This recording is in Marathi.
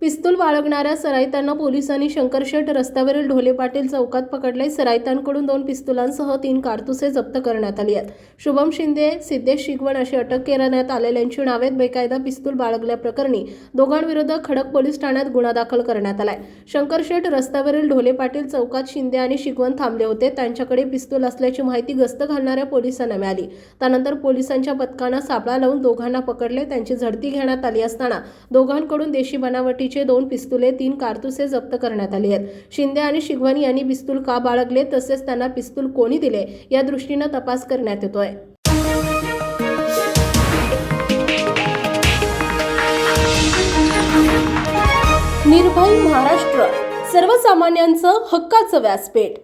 पिस्तूल बाळगणाऱ्या सरायतांना पोलिसांनी शंकरशेठ रस्त्यावरील ढोले पाटील चौकात पकडले. सरायतांकडून दोन पिस्तुलांसह तीन कारतुसे जप्त करण्यात आली आहेत. शुभम शिंदे सिद्धेश शिगवण अशी अटक करण्यात आलेल्यांची नावेत. बेकायदा पिस्तूल बाळगल्याप्रकरणी दोघांविरुद्ध खडक पोलीस ठाण्यात गुन्हा दाखल करण्यात आलाय. शंकरशेठ रस्त्यावरील ढोले पाटील चौकात शिंदे आणि शिगवण थांबले होते. त्यांच्याकडे पिस्तूल असल्याची माहिती गस्त घालणाऱ्या पोलिसांना मिळाली. त्यानंतर पोलिसांच्या पथकानं सापळा लावून दोघांना पकडले. त्यांची झडती घेण्यात आली असताना दोघांकडून देशी बनावटी बनावटीचे दोन पिस्तुले तीन कारतुसे जप्त करण्यात आली आहेत. शिंदे आणि शिगवण यांनी पिस्तूल का बाळगले तसेच त्यांना पिस्तूल कोणी दिले या दृष्टीनं तपास करण्यात येतोय. निर्भय महाराष्ट्र सर्वसामान्यांचं हक्काचं व्यासपीठ.